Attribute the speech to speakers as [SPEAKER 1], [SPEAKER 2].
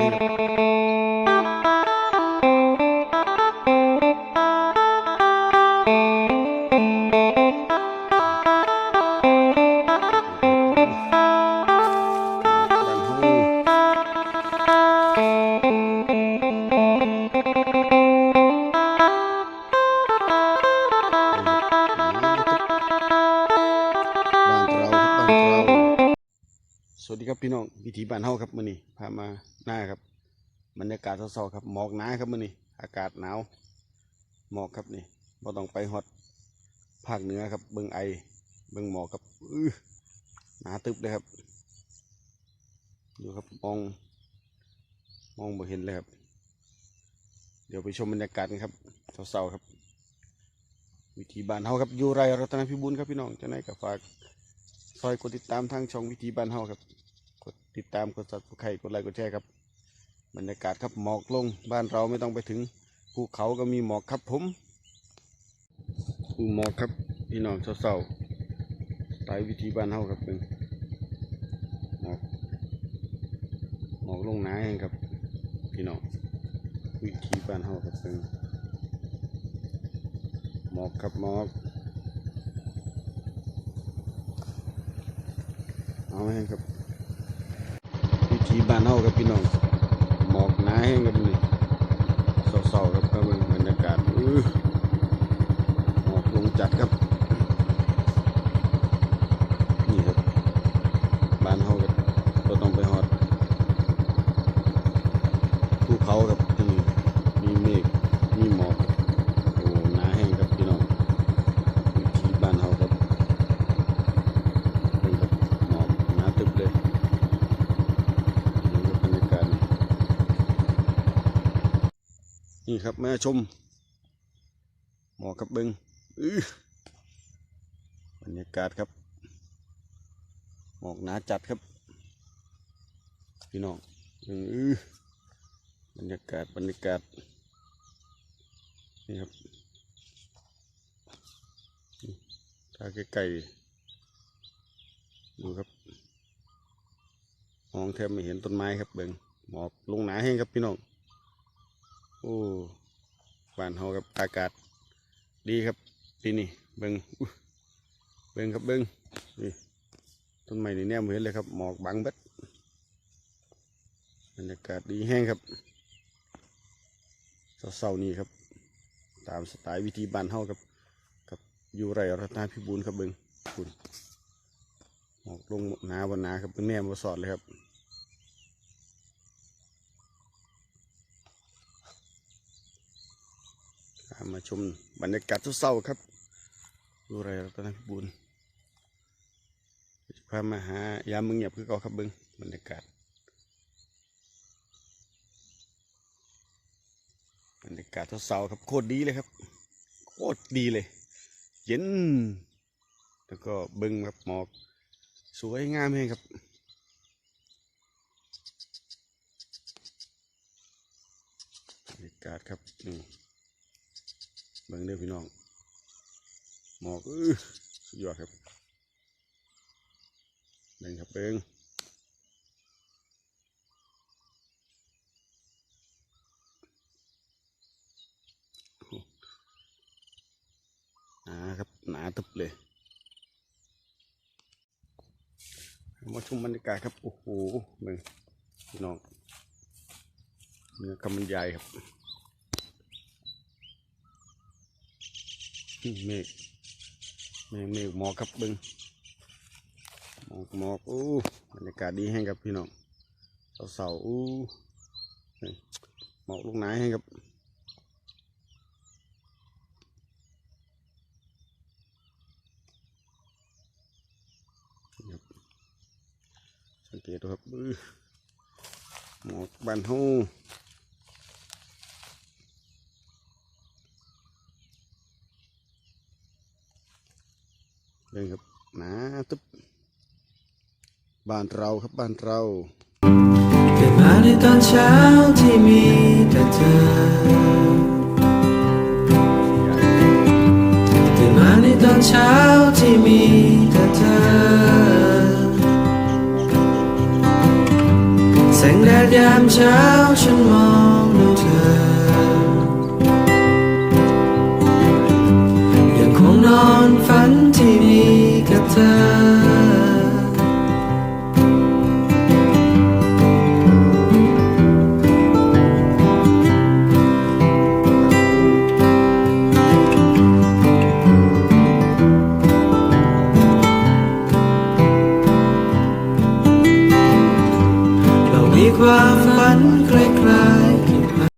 [SPEAKER 1] สวัสดีครับพี่น้องวิถีบ้านเฮาครับมื้อนี้พามา หน้าครับบรรยากาศเศร้าๆครับหมอกหนาครับมื้อนี้อากาศหนาวหมอกครับนี่บ่ต้องไปฮอดภาคเหนือครับ เบิ่งไอเบิ่งหมอกครับอื้อหนาตึบเลยครับดูครับมองมองบ่เห็นเลยครับ เดี๋ยวไปชมบรรยากาศกันครับเศร้าๆครับ วิถีบ้านเฮาครับอยู่ไรรัตนพิบูลครับพี่น้องจะไหนก็ฝากซอยกดติดตามทางช่องวิถีบ้านเฮาครับ ติดตามกดซับสไครต์กดไลค์กดแชร์ครับ บรรยากาศครับหมอกลง บ้านเราไม่ต้องไปถึงภูเขาก็มีหมอกครับผมภูหมอกครับพี่น้องเศร้าๆตล์วิถีบ้านเฮาครับเป็นหมอกหมอกลงหนาเองครับ พี่น้องวิถีบ้านเฮาครับเป็นหมอกครับหมอกเอาให้ครับ ถีบ้านเฮากับพี่น้องหมอกหนาแห้งกับนี่เศร้าๆครับครับเบิ่งบรรยากาศอือหมอกลงจัดครับ นี่ครับบ้านเฮาครับเราต้องไปฮอดภูเขาครับที่นี่มีเมฆมีหมอกโอ้หนาแห้งครับพี่น้องวิถีบ้านเฮาครับ นี่ครับหมอกหนาตึบเลยนี่ครับบรรยากาศ นี่ครับแม่ชม หมอกับเบิงอื้อบรรยากาศครับ หมอกหนาจัดครับ พี่น้องเบิ่งอื้อบรรยากาศบรรยากาศ นี่ครับถ้าใกล้ๆดูครับ มองแทบไม่เห็นต้นไม้ครับเบิงหมอกลงหนาแห้งครับพี่น้อง โอ้บ้านเฮาครับอากาศ ดีครับปีนี้เบิงเบิงครับเบิงนี่ต้นไม้นี่แนมเห็นเลยครับ หมอกบังเบ็ดบรรยากาศดีแห้งครับเศร้าๆนี่ครับ ตามสไตล์วิธีบ้านเฮาครับกับอยู่ไรรัตนาพิบูลครับเบิงคุณออกลงหนาบนหนาครับเป็นแนมบสอดเลยครับพา มาชมบรรยากาศเศร้าๆครับ ดูไรรัตนพิบูลจะพามาหายามมึงเงียบคือเก่าครับเบิ้งบรรยากาศบรรยากาศเศร้าๆครับโคตรดีเลยครับ โคตรดีเลย เย็น แล้วก็เบิ้งครับหมอก สวยงามเลยครับบรรยากาศครับนี่ เบิ่งเด้อพี่น้อง หมอกอื้อสุดยอดครับเบิ่งครับเบิ่งหนาครับ หนาตึบเลยมาชมบรรยากาศครับ โอ้โหเบิ่งพี่น้องเนื้อคำบรรยายครับอื้อ เมฆเมฆเมฆหมอกครับเบิ่งหมอกหมอกโอ้บรรยากาศดีแห้งครับพี่น้องเสาๆอู้หมอกลูกไหนให้ครับนี่ครับสังเกตดูครับอื้อหมอกบานหู เลยครับนะตึ๊บบ้านเราครับบ้านเรา
[SPEAKER 2] เกิดมาในตอนเช้าที่มีแต่เธอตื่นมาในตอนเช้าที่มีแต่เธอ แสงแดดยามเช้าฉันมองดูเธอ ยังคงนอนฝัน the